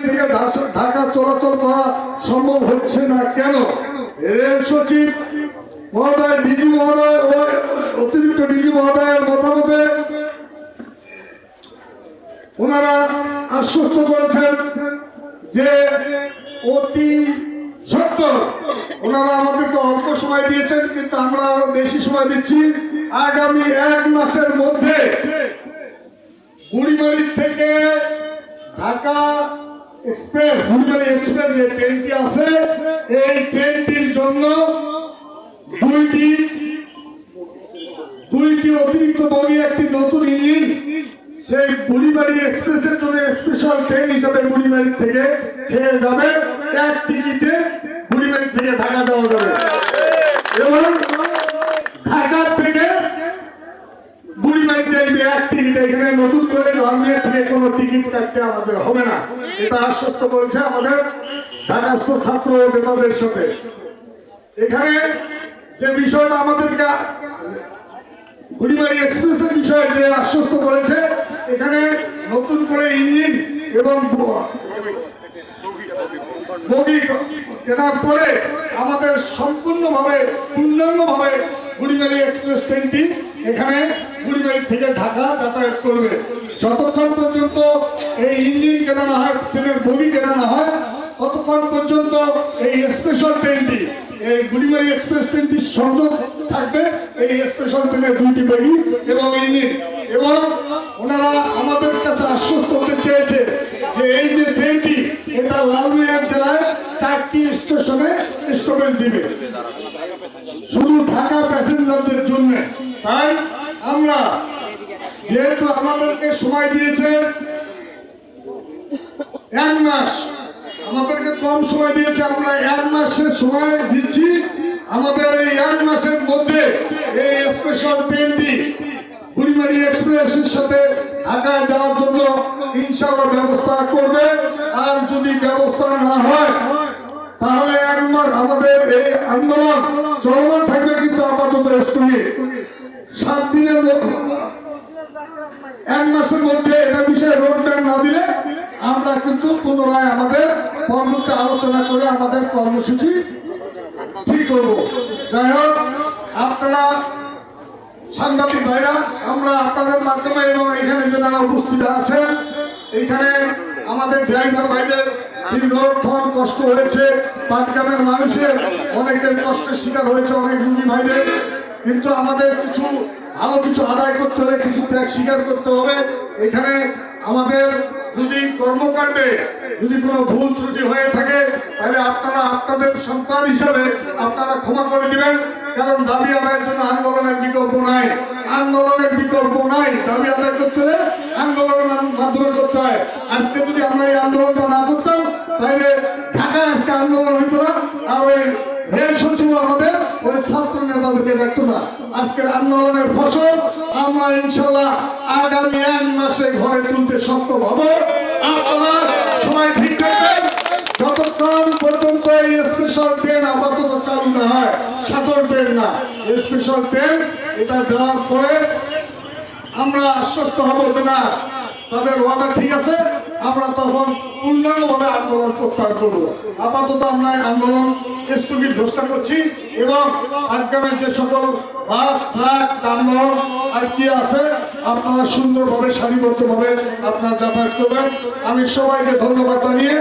থেকে ঢাকা- চলাচল করা সম্ভব হচ্ছে না। কেন? রেল সচিব মহোদয়, ডিজি মহোদয় অতিরিক্ত ডিজি মহোদয়ের মতামতে ওনারা আশ্বস্ত করেছেন যে অতি সত্তর ওনারা আমাদেরকে অল্প সময় দিয়েছেন, কিন্তু আমরা বেশি সময় দিচ্ছি। আগামী এক মাসের মধ্যে বুড়িমারি থেকে ঢাকা এক্সপ্রেস বুড়িমারি এক্সপ্রেস যে ট্রেনটি আছে। এই ট্রেনটির জন্য দুইটি দুইটি অতিরিক্ত বগি, একটি নতুন ইঞ্জিন। সেই বুড়িমারি এক্সপ্রেসের জন্য স্পেশাল ট্রেন হিসাবে বুড়িমারি থেকে ছেড়ে যাবে। এক টিকিটে বুড়িমারি থেকে ঢাকা যাওয়া যাবে। এবং ঢাকা থেকে বুড়িমারিতে এই এক টিকিট এখানে নতুন করে ধর্মের থেকে কোনো টিকিট কাটতে আমাদের হবে না। এটা আশ্বস্ত করেছে আমাদের ঢাকাস্থ ছাত্র নেতাদের সাথে। এখানে যে বিষয়টা আমাদেরকে বুড়িমারি এক্সপ্রেসের বিষয়ে যে আশ্বস্ত করেছে, এখানে নতুন করে ইঞ্জিন এবং বগি কেনার পরে আমাদের সম্পূর্ণভাবে, পূর্ণাঙ্গভাবে বুড়িমারি এক্সপ্রেস ট্রেনটি এখানে বুড়িমারি থেকে ঢাকা যাতায়াত করবে। যতক্ষণ পর্যন্ত এই ইঞ্জিন কেনা না হয়, ট্রেনের বগি কেনা না হয়, ততক্ষণ পর্যন্ত এই স্পেশাল ট্রেনটি, এই গুড়িমারি এক্সপ্রেস ট্রেনটি সংযোগ থাকবে। এই স্পেশাল ট্রেনের দুইটি বগি এবং ইঞ্জিন। এবং ওনারা আমাদের কাছে আশ্বস্ত হতে চেয়েছে যে এই যে ট্রেনটি, এটা লালমিয়ার জেলায় চারটি স্টেশনে স্টপেজ দিবে। শুধু ঢাকা প্যাসেঞ্জারদের জন্য। তাই আমরা যেহেতু আমাদেরকে সময় দিয়েছে, এক মাস, আমাদেরকে কম সময় দিয়েছে, আমরা এক মাসের সময় দিচ্ছি। আমাদের এই এক মাসের মধ্যে এই স্পেশাল ট্রেনটি বুড়িমারি এক্সপ্রেসের সাথে ঢাকায় যাওয়ার জন্য ইনশাল্লাহ ব্যবস্থা করবে। আর যদি ব্যবস্থা না হয়, তাহলে এক মাস আমাদের এই আন্দোলন চলমান থাকবে কিন্তু আপাতত স্থগিত সাত দিনের মধ্যে, এক মাসের মধ্যে এটা বিষয়ে রোডম্যাপ না দিলে আমরা কিন্তু পুনরায় আমাদের পরবর্তী আলোচনা করে আমাদের কর্মসূচি ঠিক করব। যাই হোক, আপনারা সাংবাদিক ভাইরা, আমরা আপনাদের মাধ্যমে এবং এখানে যারা উপস্থিত আছেন, এখানে আমাদের ড্রাইভার ভাইদের দীর্ঘক্ষণ কষ্ট হয়েছে পাটগ্রামের মানুষের অনেকের কষ্টের শিকার হয়েছে অনেক রুগী ভাইদের। কিন্তু আমাদের কিছু, আরও কিছু আদায় করতে হবে কিছু ত্যাগ স্বীকার করতে হবে। এখানে আমাদের যদি কর্মকাণ্ডে যদি কোনো ভুল ত্রুটি হয়ে থাকে, তাহলে আপনারা আপনাদের সন্তান হিসাবে আপনারা ক্ষমা করে দিবেন। কারণ দাবি আদায়ের জন্য আন্দোলনের বিকল্প নাই। আন্দোলনের বিকল্প নাই। দাবি আদায় করতে হলে আন্দোলনের মাধ্যমে করতে হয়। আজকে যদি আমরা এই আন্দোলনটা না করতাম তাহলে ঢাকায় আজকে আন্দোলন হইতো না আর ওই রেল সচিব আমাদের, ওই ছাত্র নেতাদেরকে দেখতো না। আজকের আন্দোলনের ফসল আমরা ইনশাল্লাহ আগামী এক মাসে ঘরে তুলতে সক্ষম হব। আপনারা সময় ঠিক থাকবেন। যতক্ষণ পর্যন্ত এই স্পেশাল ট্রেন আপাতত চালু না হয়, সাতর ট্রেন না স্পেশাল ট্রেন এটা দেওয়ার পরে আমরা আশ্বস্ত হব যে না, তাদের ওয়াদা ঠিক আছে। আমরা তখন পূর্ণাঙ্গভাবে আন্দোলন প্রত্যাহার করব। আপাতত আমরা আন্দোলন স্থগিত ঘোষণা করছি এবং আগামী যে সকল বাস, ট্রাক, যানবাহন আর কি আছে, আপনারা সুন্দরভাবে, সারিবদ্ধভাবে আপনারা যাতায়াত করবেন। আমি সবাইকে ধন্যবাদ জানিয়ে